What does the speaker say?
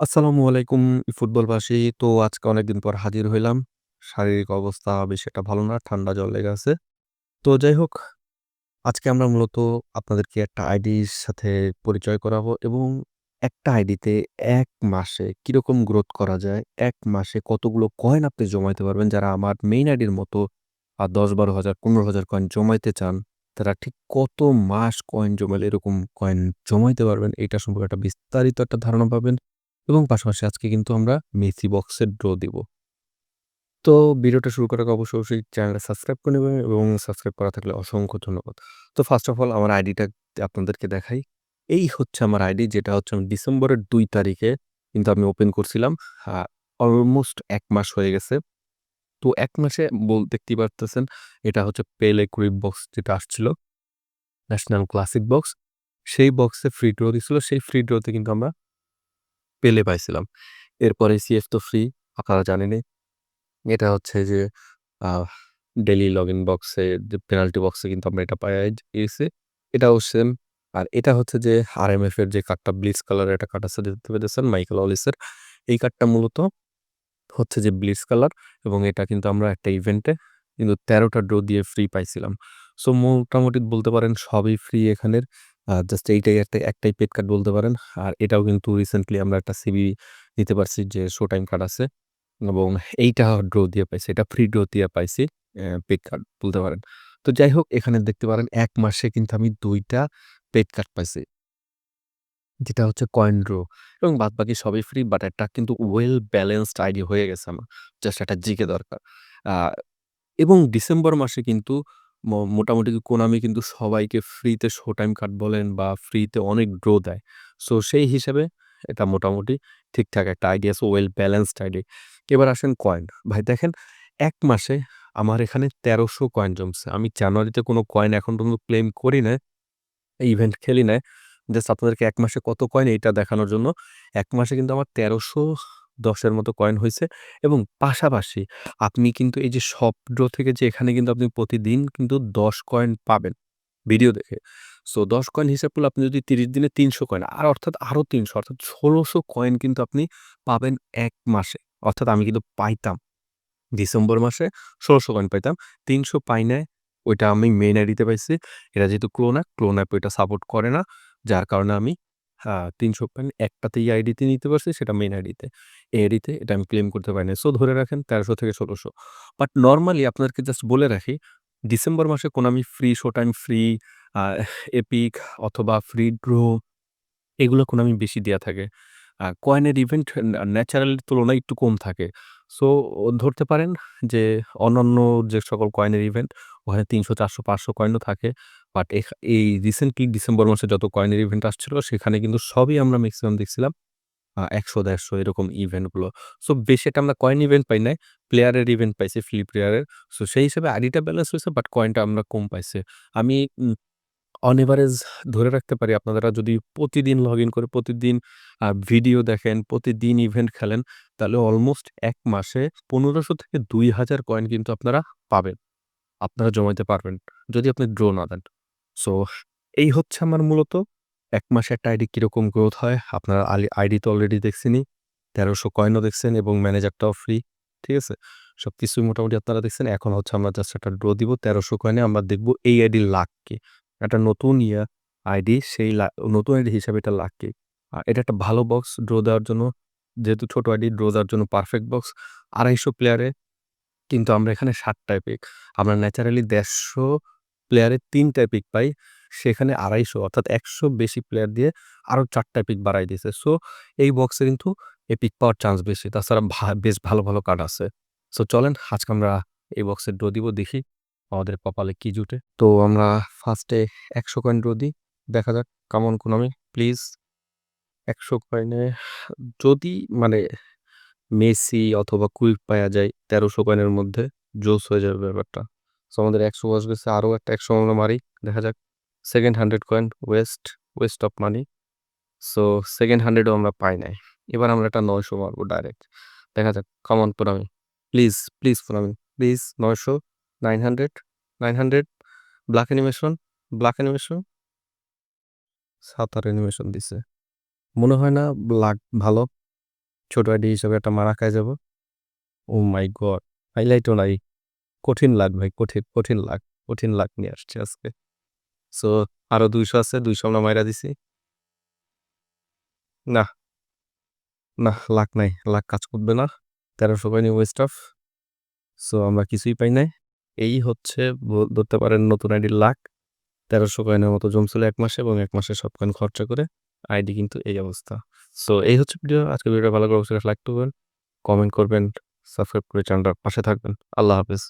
আসসালামু আলাইকুম ফুটবলবাসী। তো আজকে অনেকদিন পর হাজির হইলাম। শারীরিক অবস্থা বেশি একটা ভালো না। ঠান্ডা জল লেগে আছে। তো যাই হোক, আজকে আমরা মূলত আপনাদেরকে একটা আইডির সাথে পরিচয় করাবো এবং একটা আইডিতে এক মাসে কীরকম গ্রোথ করা যায়, এক মাসে কতগুলো কয়েন আপনি জমাইতে পারবেন। যারা আমার মেইন আইডির মতো আর দশ বারো হাজার, ১৫ হাজার কয়েন জমাইতে চান, তারা ঠিক কত মাস কয়েন জমাইলে এরকম কয়েন জমাইতে পারবেন, এটা সম্পর্কে একটা বিস্তারিত একটা ধারণা পাবেন এবং পাশাপাশি আজকে কিন্তু আমরা মেসি বক্সের ড্র দিব। তো ভিডিওটা শুরু করার আগে অবশ্যই, চ্যানেলটা সাবস্ক্রাইব করে নেবেন এবং সাবস্ক্রাইব করা থাকলে অসংখ্য ধন্যবাদ। তো ফার্স্ট অফ অল আমার আইডিটা আপনাদেরকে দেখাই। এই হচ্ছে আমার আইডি যেটা হচ্ছে আমি ডিসেম্বরের দুই তারিখে কিন্তু আমি ওপেন করছিলাম। অলমোস্ট এক মাস হয়ে গেছে। তো এক মাসে বল দেখতেই পারতেছেন এটা হচ্ছে পেলে কুইক বক্স যেটা আসছিল। National classic box. সেই বক্সে ফ্রি ড্র দিছিল। সেই ফ্রি ড্রতে কিন্তু আমরা পেলে পাইছিলাম। এরপরে সিএফ তো ফ্রি আপনারা জানেনই। এটা হচ্ছে যে ডেলি লগ ইন বক্সে যে পেনাল্টি বক্সে কিন্তু আমরা এটা পাইয়া গেছি। এটাও সেম। আর এটা হচ্ছে যে আরএমএফ এর যে কার্ডটা ব্লিচ কালারের একটা কার্ড আছে, দেখতে পেতেছেন মাইকেল অলিসের। এই কার্ডটা মূলত হচ্ছে যে ব্লিচ কালার এবং এটা কিন্তু আমরা একটা ইভেন্টে কিন্তু ১৩ টা ড্র দিয়ে ফ্রি পাইছিলাম। সো মোটামুটি বলতে পারেন সবই ফ্রি এখানের। জাস্ট এইটাই একটা, একটাই পেড কার্ড বলতে পারেন। আর এটাও কিন্তু রিসেন্টলি আমরা একটা সিবি নিতে পারছি যে শো টাইম কার্ড আছে এবং এইটা ড্র দিয়ে পাইছি। এটা ফ্রি ড্র দিয়ে পাইছি। পেড কার্ড বলতে পারেন। তো যাই হোক, এখানে দেখতে পারেন এক মাসে কিন্তু আমি ২ টা পেড কার্ড পাইছি। যেটা হচ্ছে কয়েন ড্র এবং বাদবাকি সবই ফ্রি বাট একটা কিন্তু ওয়েল ব্যালেন্সড আইডি হয়ে গেছে আমার। জাস্ট একটা জিকে দরকার। এবং ডিসেম্বর মাসে কিন্তু মোটামুটি কোনামি কিন্তু সবাইকে ফ্রিতে শো টাইম কার্ড বলেন বা ফ্রিতে অনেক ড্র দেয়। সো সেই হিসেবে এটা মোটামুটি ঠিকঠাক একটা আইডি আছে ওয়েল ব্যালেন্সড আইডি। এবার আসেন কয়েন। ভাই, দেখেন এক মাসে আমার এখানে তেরোশো কয়েন জমছে। আমি জানুয়ারিতে কোনো কয়েন এখন পর্যন্ত ক্লেম করি নাই। ইভেন্ট খেলি নাই। জাস্ট আপনাদেরকে এক মাসে কত কয়েন এইটা দেখানোর জন্য। এক মাসে কিন্তু আমার ১৩১০ এর মতো কয়েন হয়েছে এবং পাশাপাশি আপনি কিন্তু এই যে সব ড্র থেকে যে এখানে কিন্তু আপনি প্রতিদিন কিন্তু ১০ কয়েন পাবেন ভিডিও দেখে। সো ১০ কয়েন হিসাব করলে আপনি যদি ৩০ দিনে ৩০০ কয়েন আর অর্থাৎ আরও ৩০০ অর্থাৎ ষোলোশো কয়েন কিন্তু আপনি পাবেন এক মাসে। অর্থাৎ আমি কিন্তু পাইতাম। ডিসেম্বর মাসে ষোলোশো কয়েন পাইতাম। ৩০০ পাই নাই। ওইটা আমি মেইন আইডিতে পাইছি। এটা যেহেতু ক্লোন অ্যাপ, ক্লোন অ্যাপ ওইটা সাপোর্ট করে না। যার কারণে আমি আ ৩০০ একটাতে একটাতেই আইডিতে নিতে পারছি সেটা মেন আইডিতে। এই আইডিতে এটা আমি ক্লেম করতে পারি না সো ধরে রাখেন তেরোশো থেকে ষোলোশো বাট নর্মালি আপনাদেরকে জাস্ট বলে রাখি, ডিসেম্বর মাসে Konami free show time free epic অথবা ফ্রি ড্রো এগুলো কোনামি বেশি দেওয়া থাকে। কয়েনের ইভেন্ট ন্যা ন্যাচারালির তুলনায় একটু কম থাকে। সো ধরতে পারেন যে অন্যান্য যে সকল কয়েনের ইভেন্ট ওখানে ৩০০, ৪০০, ৫০০ কয়েনও থাকে। বাট এখা এই রিসেন্টলি ডিসেম্বর মাসে যত কয়েনের ইভেন্ট আসছিল সেখানে কিন্তু সবই আমরা মেক্সিমাম দেখছিলাম ১০০, ১৫০ এরকম ইভেন্টগুলো। সো বেশি একটা আমরা কয়েন ইভেন্ট পাই নাই। প্লেয়ারের ইভেন্ট পাইছি ফ্রি প্লেয়ারের। সো সেই হিসেবে আইডিটা ব্যালেন্স হইছে বাট কয়েনটা আমরা কম পাইছি। আমি অন এভারেজ ধরে রাখতে পারি আপনারা যদি প্রতিদিন লগইন করে প্রতিদিন ভিডিও দেখেন, প্রতিদিন ইভেন্ট খেলেন তাহলে অলমোস্ট এক মাসে পনেরোশো থেকে ২০০০ কয়েন কিন্তু আপনারা পাবেন। আপনারা জমাইতে পারবেন। যদি আপনি ড্র না দেন। সো এই হচ্ছে আমার মূলত এক মাসে একটা আইডি কীরকম গ্রোথ হয়। আপনারা আলি আইডি তো অলরেডি দেখছেনই। তেরোশো কয়েনও দেখছেন এবং ম্যানেজারটাও ফ্রি। ঠিক আছে? সবকিছুই মোটামুটি আপনারা দেখছেন। এখন হচ্ছে আমরা জাস্ট একটা ড্র দিব তেরোশো কয়েনে আমরা দেখব এই আইডির লাক কি? একটা নতুন ইয়া আইডি সেই নতুন আইডি হিসাবে এটা লাক কি? আ এটা একটা ভালো বক্স ড্র দেওয়ার জন্য। যেহেতু ছোট আইডি ড্র দেওয়ার জন্য পারফেক্ট বক্স। ২৫০ প্লেয়ারে কিন্তু আমরা এখানে ৭ টা এপিক। আমরা ন্যাচারালি ১৫০ প্লেয়ারে ৩ টা এপিক পাই। সেখানে ২৫০ অর্থাৎ ১০০ বেশি প্লেয়ার দিয়ে আরও ৪ টা এপিক দিয়েছে সো এই বক্সে কিন্তু এপিক পাওয়ার চান্স বেশি। তাছাড়া বেশ ভালো, ভালো কার্ড আছে। সো চলেন আজকে আমরা এই বক্সের ড্র দিব দেখি আমাদের কপালে কি জুটে। তো আমরা ফার্স্টে ১০০ কয়েন ড্র দিই। দেখা যাক কাম অন কোনামি প্লিজ। ১০০ কয়েনে যদি মানে মেসি অথবা কুইক পায়া যায় তেরোশো কয়েনের মধ্যে জোস হয়ে যাবে ব্যাপারটা। সো আমাদের ১০০ ওয়াশ গেছে আরও একটা ১০০ আমরা মারি। দেখা যাক। Second 100 coin waste, waste of money. So second হান্ড্রেডও আমরা পাই নাই। এবার আমরা একটা ৯০০ মারবো ডাইরেক্ট। দেখা যাক come on Konami. Please, please Konami. Please ৯০০, 900, 900 black animation, black animation. সাঁতার অ্যানিমেশন দিছে। মনে হয় না লাক ভালো। ছোট আইডি হিসাবে একটা মারা খায় যাব। ও মাই গড! হাইলাইটও নাই। কঠিন লাগ ভাই কঠিন, কঠিন লাগ কঠিন লাগ নিয়ে আসছি আজকে। সো আরও ২০০ আছে ২০০ আমরা মাইরা দিছি। না নাহ লাক নাই। লাক কাজ করবে না। তেরোশো পাইনি ওয়েস্ট অফ। সো আমরা কিছুই পাই নাই। এই হচ্ছে ধরতে পারেন নতুন আইডির লাখ তেরোশো কয়েনের মতো জমছিল এক মাসে এবং এক মাসে সব কয়েন খরচা করে আইডি কিন্তু এই অবস্থা। সো এই হচ্ছে ভিডিও। আজকে ভিডিওটা ভালো করে অবশ্যই লাইক করবেন, কমেন্ট করবেন, সাবস্ক্রাইব করে চ্যানেলটার পাশে থাকবেন। আল্লাহ হাফেজ।